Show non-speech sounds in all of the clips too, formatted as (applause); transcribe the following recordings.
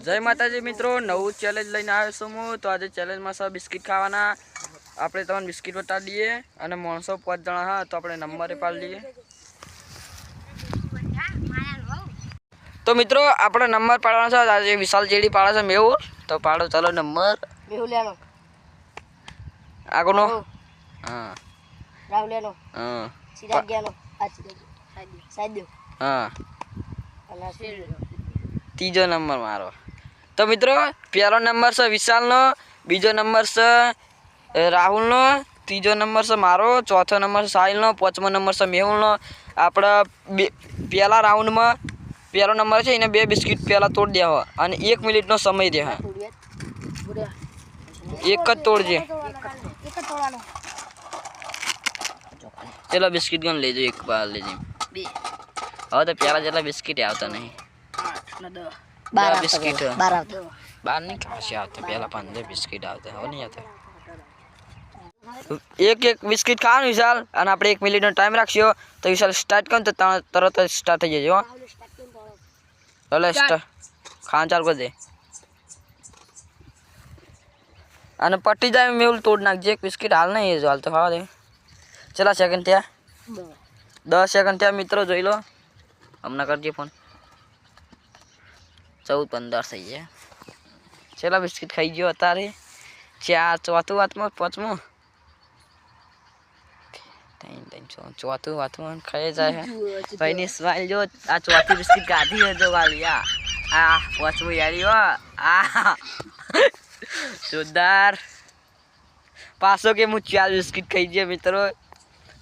જય માતાજી મિત્રો નવું ચેલેન્જ લઈને આવ્યો છું હું. તો આજે ચેલેન્જમાં સૌ બિસ્કિટ ખાવાના. આપણે તમને બિસ્કિટ બતાવી દઈએ અને માણસો પાંચ જણા હા તો આપણે નંબરે પાડી લઈએ તો મિત્રો આપણે નંબર પાડવાનો છે. આજે વિશાલ જેડી પાડે છે મેહુલ. તો પાડો ચાલો નંબર. આગળનો? હો. હા. સિરાગિયાનો આ હા? ત્રીજો નંબર મારો. તો મિત્રો પહેલો નંબર છે વિશાલનો બીજો નંબર છે રાહુલનો ત્રીજો નંબર છે મારો ચોથો નંબર છે સાહિલનો પાંચમો નંબર છે મેહુલનો. આપણે બે પહેલા રાઉન્ડમાં પહેલો નંબર છે એને બે બિસ્કિટ પહેલાં તોડી દેવા અને એક મિનિટનો સમય દેવા એક જ તોડજે. ચલો બિસ્કિટ ગણ લેજો એક બાર લેજો હવે તો પહેલાં જેટલા બિસ્કિટ આવતા નહીં. બાર બિસ્કિટ. બાર આવતા બાર નહીં કાશી આવતા પહેલાં પંદર બિસ્કિટ આવતા હવે નહીં આવતા એક એક બિસ્કિટ ખાવાનું વિશાલ અને આપણે એક મિનિટનો ટાઈમ રાખશો તો વિશાલ સ્ટાર્ટ કરો તો તરત જ સ્ટાર્ટ થઈ જજો એટલે ખાવાનું ચાલુ કરી દે અને પટી જાય મેં તોડ નાખજે એક બિસ્કિટ હાલ નહીં હાલ તો ખાવા દે ચલા સેકન્ડ ત્યાં દસ સેકન્ડ ત્યાં મિત્રો જોઈ લો હમણાં કરજે ફોન ચૌદ પંદર થઈ ગયા. છેલ્લા બિસ્કિટ ખાઈ ગયો અત્યારે. ચાર, ચોથું વાતમાં, પાંચમું. ચોથું વાતમાં ખાઈ જાય જો, આ ચોથી બિસ્કિટ કાઢી હોય તો વાલી આ આ પાંચમું યારી આ. જોરદાર. પાછો કે હું ચાર બિસ્કિટ ખાઈ મિત્રો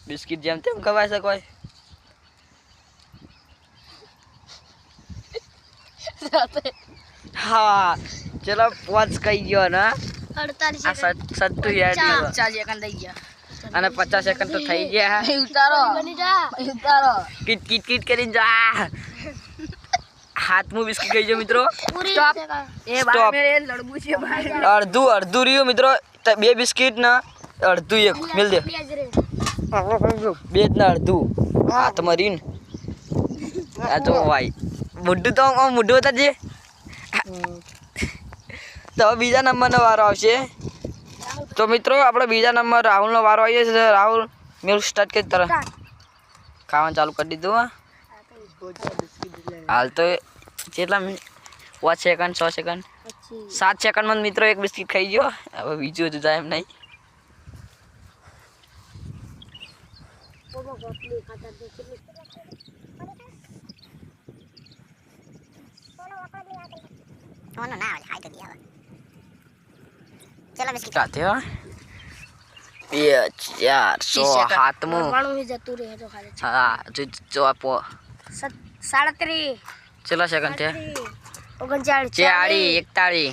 બિસ્કિટ જેમ તેમ ખવાય છે હા ચલો પાંચ કહી ગયો ને. સટ્ટુ યારી થઈ ગયા. અને પચાસ સેકન્ડ તો થઈ ગયા. ઉતારો. ઉતારો. કીટ કીટ કીટ કરીને જા. હાથમાં બિસ્કિટ ખાઈ ગયો મિત્રો. સ્ટોપ એ બાર મેરે લડવું છે બાર અડધું અડધું રહ્યું મિત્રો. બે બિસ્કિટ ના અડધું એક. મિલ દે. બે જ ને અડધું. હાથમાં રીન. આ તો (laughs) ભાઈ મોઢું તો આમ મોઢું હતા જે. તો હવે બીજા નંબરનો વારો આવશે. તો મિત્રો, આપણે બીજા નંબર રાહુલનો વારો આવ્યો છે. રાહુલ મિલ્ક સ્ટાર્ટ કરી તરત. ખાવાનું ચાલુ કરી દીધું. હાલ તો કેટલા પાંચ સેકન્ડ છ સેકન્ડ સાત સેકન્ડમાં મિત્રો એક બિસ્કિટ ખાઈ ગયો. હવે બીજું હજુ જાય એમ નહીં. સાથે હો બે ચાર સો હાથમું જતું રહે તો ખાલી હા જો જો આપો સાડત્રીસ કેટલા સેકન્ડ થયા ઓગણચાળીસ ચાળી એકતાળી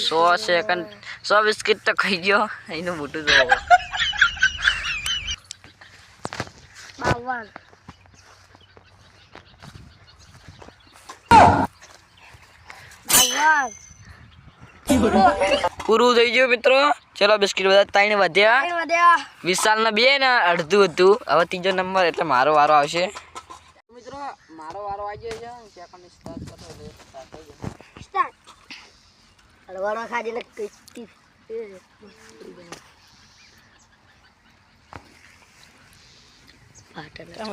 સો સેકન્ડ સો બિસ્કિટ તો ખાઈ ગયો એનું મોટું જો બાવન પૂરું થઈ ગયું મિત્રો. ચલો બિસ્કિટ બધા ત્રણ વધ્યા. વિશાલ ના બે ને અડધું હતું. હવે ત્રીજો નંબર એટલે મારો વારો આવશે. મિત્રો મારો વારો આવી ગયો છે. સેકન્ડ સ્ટાર્ટ કરો સ્ટાર્ટ હળવાનો ખાજે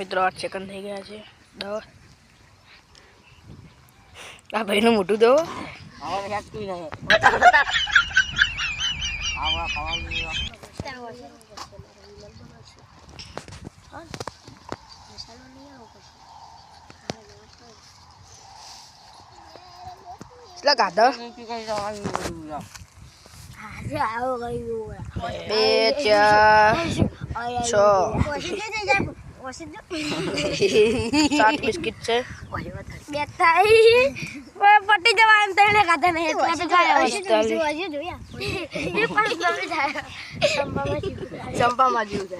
મિત્રો આઠ સેકન્ડ થઈ ગયા છે. દવા આ ભાઈનું મોટું દો. હવે હેકતું નહીં. આવા ખાવાનું કેટલા ગાધા બે ચાર છ. સાત બિસ્કિટ છે પટી જવા એમ તને ખાતા નહીં ચંપામાં જેવું છે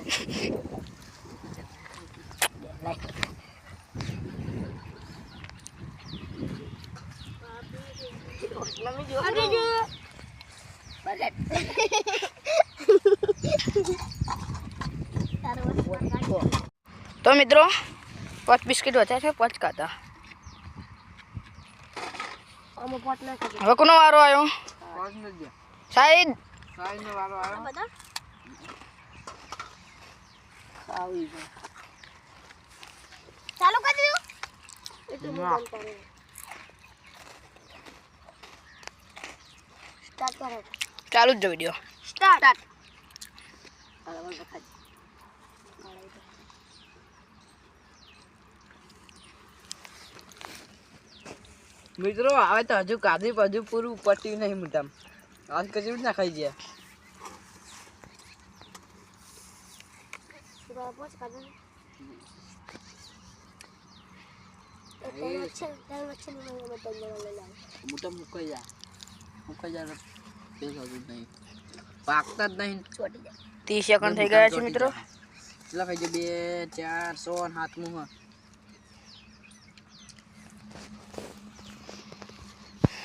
તો મિત્રો પાંચ બિસ્કિટ વધ્યા છે પાંચ ખાતા હવે કોનો વારો આવ્યો? સાઈડ ચાલુ કરી દીધું? સ્ટાર્ટ ચાલુ જ જો વીડિયો સ્ટાર્ટ મિત્રો આવે તો હજુ કાધી હજુ પૂરું પટ્યું નહીં મોટામ આજ કચી ના ખાઈ ગયા? મોટા મુકાઈ જા. મુકાઈ જા નહીં. પાકતા જ નહીં. ત્રીસ સેકન્ડ થઈ ગયા છે મિત્રો. કેટલા ખાઈ જાય બે ચાર સો હાથ મુહ હા ચુમ્બાળી પિસ્તાળીસ સત્તાળીસ જંગ મારે બે ચાર ને પાંચ ને સત્તી હોય એ હોય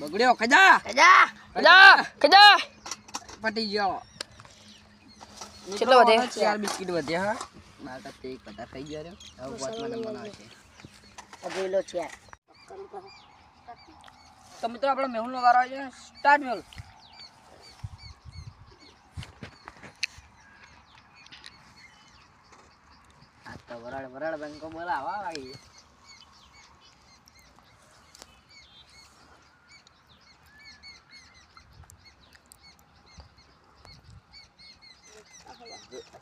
બગડ્યો ખજા ખજા ખજા ખજા પટી ગયો કેટલો વધે? ચાર બિસ્કિટ વધ્યા હા મારા કરતા એક આવશે અગેલો છે તો મિત્રો આપણો મેહુલનો વારો આવી છે. સ્ટાર્ટ મેહુલ. તો વરાળ વરાળ બેંકો બોલાવા આવી.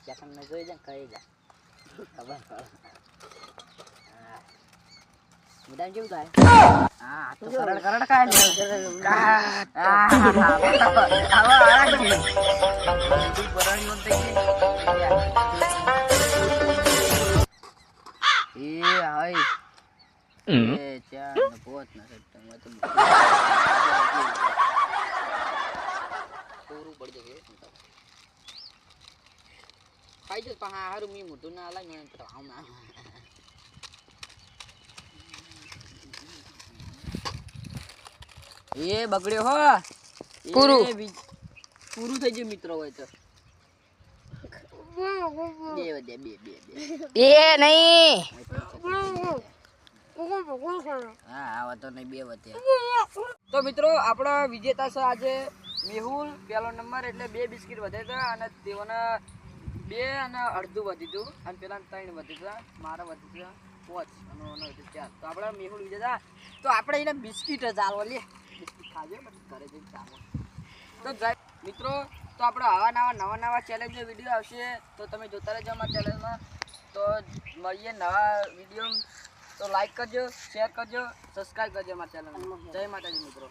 સેકન્ડ ને જોઈ જાય કહી જાય ખબર. મુદાન કેવું થાય હા આ તો સરળ કરડ કાય ને આ આવા આવા છે તું બરાણી મન થઈ એ હાય એ ચાર ને પોત ને સત્તરમાં તો પૂરું પડી જશે ખાઈ જશે પણ હારું મી મોટું ના લાગે ને તો આમ ના એ બગડ્યો હો. પૂરું. પૂરું થઈ ગયું મિત્રો હોય તો. બે બે બે બે. એ નહીં. તો મિત્રો આપણા વિજેતા છે આજે મેહુલ પહેલો નંબર એટલે બે બિસ્કિટ વધે હતા અને તેઓને બે અને અડધું વધી હતું. અને પેલા ત્રણ વધી હતા મારે વધી હતા પાંચ અને ચાર. તો આપણા મેહુલ વિજેતા. તો આપણે એને બિસ્કિટ જ લે. મિત્રો, તો આપણે આવા નવા નવા નવા ચેલેન્જ વીડિયો આવશે, તો તમે જોતા રહેજો અમારા ચેનલમાં તો મળીએ નવા વીડિયો તો લાઈક કરજો શેર કરજો સબસ્ક્રાઈબ કરજો અમારા ચેનલ જય માતાજી મિત્રો.